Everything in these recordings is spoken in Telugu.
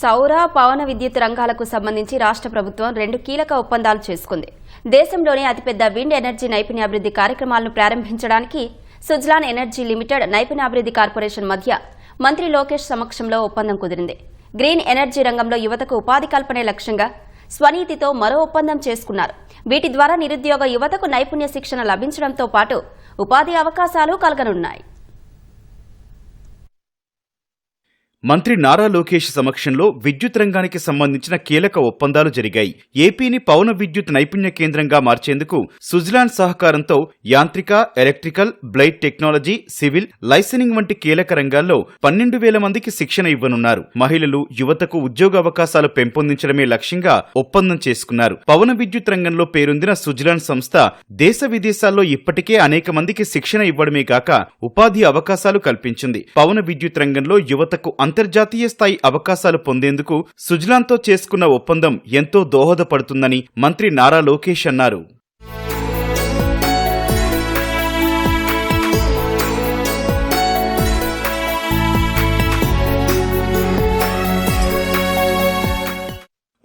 సౌర పవన విద్యుత్ రంగాలకు సంబంధించి రాష్ట్ర ప్రభుత్వం రెండు కీలక ఒప్పందాలు చేసుకుంది. దేశంలోనే అతిపెద్ద విండ్ ఎనర్జీ నైపుణ్యాభివృద్ధి కార్యక్రమాలను ప్రారంభించడానికి సుజ్లాన్ ఎనర్జీ లిమిటెడ్ నైపుణ్యాభివృద్ధి కార్పొరేషన్ మధ్య మంత్రి లోకేష్ సమక్షంలో ఒప్పందం కుదిరింది. గ్రీన్ ఎనర్జీ రంగంలో యువతకు ఉపాధి కల్పనే లక్ష్యంగా స్వనీతితో మరో ఒప్పందం చేసుకున్నారు. వీటి ద్వారా నిరుద్యోగ యువతకు నైపుణ్య శిక్షణ లభించడంతో పాటు ఉపాధి అవకాశాలు కలగనున్నాయి. మంత్రి నారా లోకేష్ సమక్షంలో విద్యుత్ రంగానికి సంబంధించిన కీలక ఒప్పందాలు జరిగాయి. ఏపీని పవన విద్యుత్ నైపుణ్య కేంద్రంగా మార్చేందుకు సుజ్లాన్ సహకారంతో యాంత్రిక electrical blade technology civil licensing వంటి కీలక రంగాల్లో పన్నెండు వేల మందికి శిక్షణ ఇవ్వనున్నారు. మహిళలు యువతకు ఉద్యోగ అవకాశాలు పెంపొందించడమే లక్ష్యంగా ఒప్పందం చేసుకున్నారు. పవన విద్యుత్ రంగంలో పేరొందిన సుజ్లాన్ సంస్థ దేశ విదేశాల్లో ఇప్పటికే అనేక మందికి శిక్షణ ఇవ్వడమే కాక ఉపాధి అవకాశాలు కల్పించింది. పవన విద్యుత్ రంగంలో యువతకు అంతర్జాతీయ స్థాయి అవకాశాలు పొందేందుకు సుజ్లాన్తో చేసుకున్న ఒప్పందం ఎంతో దోహదపడుతుందని మంత్రి నారా లోకేష్ అన్నారు.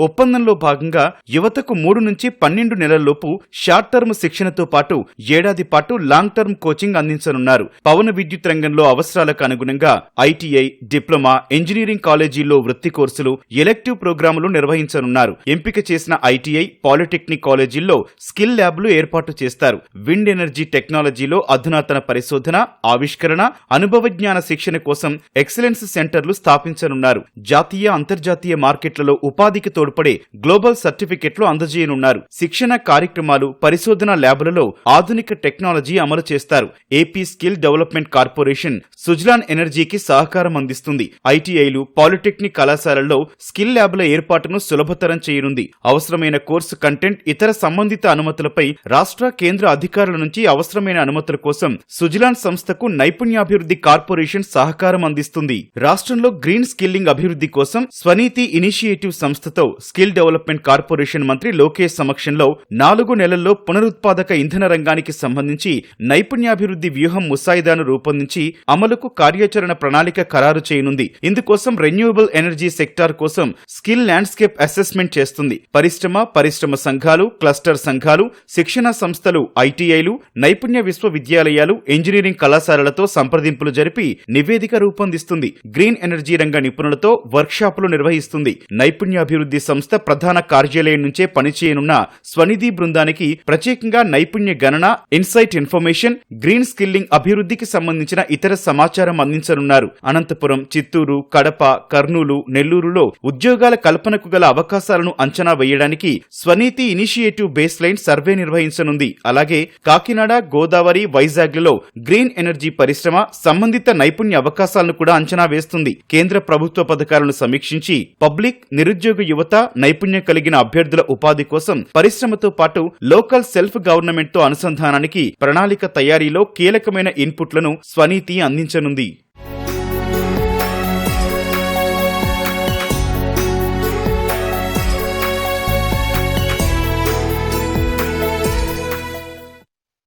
ఒప్పందంలో భాగంగా యువతకు మూడు నుంచి పన్నెండు నెలల్లోపు షార్ట్ టర్మ్ శిక్షణతో పాటు ఏడాది పాటు లాంగ్ టర్మ్ కోచింగ్ అందించనున్నారు. పవన విద్యుత్ రంగంలో అవసరాలకు అనుగుణంగా ఐటీఐ డిప్లొమా ఇంజనీరింగ్ కాలేజీల్లో వృత్తి కోర్సులు ఎలెక్టివ్ ప్రోగ్రాములు నిర్వహించనున్నారు. ఎంపిక చేసిన ఐటీఐ పాలిటెక్నిక్ కాలేజీల్లో స్కిల్ ల్యాబ్లు ఏర్పాటు చేస్తారు. విండ్ ఎనర్జీ టెక్నాలజీలో అధునాతన పరిశోధన ఆవిష్కరణ అనుభవజ్ఞాన శిక్షణ కోసం ఎక్సలెన్స్ సెంటర్లు స్థాపించనున్నారు. జాతీయ అంతర్జాతీయ మార్కెట్లలో ఉపాధికి తోడ్పడే గ్లోబల్ సర్టిఫికెట్లు అందజేయనున్నారు. శిక్షణ కార్యక్రమాలు పరిశోధన ల్యాబులలో ఆధునిక టెక్నాలజీ అమలు చేస్తారు. AP skill development corporation Suzlon ఎనర్జీకి సహకారం అందిస్తుంది. ఐటీఐలు పాలిటెక్నిక్ కళాశాలల్లో స్కిల్ ల్యాబ్ల ఏర్పాటును సులభతరం చేయనుంది. అవసరమైన కోర్సు కంటెంట్ ఇతర సంబంధిత అనుమతులపై రాష్ట్ర కేంద్ర అధికారుల నుంచి అవసరమైన అనుమతుల కోసం సుజిలాన్ సంస్థకు నైపుణ్యాభివృద్ధి కార్పొరేషన్ సహకారం అందిస్తుంది. రాష్ట్రంలో గ్రీన్ స్కిల్లింగ్ అభివృద్ధి కోసం స్వనీతి ఇనిషియేటివ్ సంస్థతో స్కిల్ డెవలప్మెంట్ కార్పొరేషన్ మంత్రి లోకేష్ సమక్షంలో నాలుగు నెలల్లో పునరుత్పాదక ఇంధన రంగానికి సంబంధించి నైపుణ్యాభివృద్ధి వ్యూహం ముసాయిదాను రూపొందించి అమలుకు కార్యాచరణ ప్రణాళిక ఖరారు చేయనుంది. ఇందుకోసం రెన్యూవబుల్ ఎనర్జీ సెక్టార్ కోసం స్కిల్ ల్యాండ్స్కేప్ అసెస్మెంట్ చేస్తుంది. పరిశ్రమ పరిశ్రమ సంఘాలు క్లస్టర్ సంఘాలు శిక్షణ సంస్థలు ఐటీఐలు నైపుణ్య విశ్వవిద్యాలయాలు ఇంజనీరింగ్ కళాశాలలతో సంప్రదింపులు జరిపి నివేదిక రూపొందిస్తుంది. గ్రీన్ ఎనర్జీ రంగ నిపుణులతో వర్క్షాపులు నిర్వహిస్తుంది. నైపుణ్యాభివృద్ధి సంస్థ ప్రధాన కార్యాలయం నుంచే పనిచేయనున్న స్వనిధి బృందానికి ప్రత్యేకంగా నైపుణ్య గణన ఇన్సైట్ ఇన్ఫర్మేషన్ గ్రీన్ స్కిల్లింగ్ అభివృద్ధికి సంబంధించిన ఇతర సమాచారం అందించనున్నారు. అనంతపురం చిత్తూరు కడప కర్నూలు నెల్లూరులో ఉద్యోగాల కల్పనకు గల అవకాశాలను అంచనా వేయడానికి Swaniti initiative baseline survey నిర్వహించనుంది. అలాగే కాకినాడ గోదావరి వైజాగ్లలో గ్రీన్ ఎనర్జీ పరిశ్రమ సంబంధిత నైపుణ్య అవకాశాలను కూడా అంచనా వేస్తుంది. కేంద్ర ప్రభుత్వ పథకాలను సమీక్షించి పబ్లిక్ నిరుద్యోగ యువత నైపుణ్యం కలిగిన అభ్యర్థుల ఉపాధి కోసం పరిశ్రమతో పాటు లోకల్ సెల్ఫ్ గవర్నమెంట్తో అనుసంధానానికి ప్రణాళిక తయారీలో కీలకమైన ఇన్పుట్లను స్వనీతి అందించనుంది.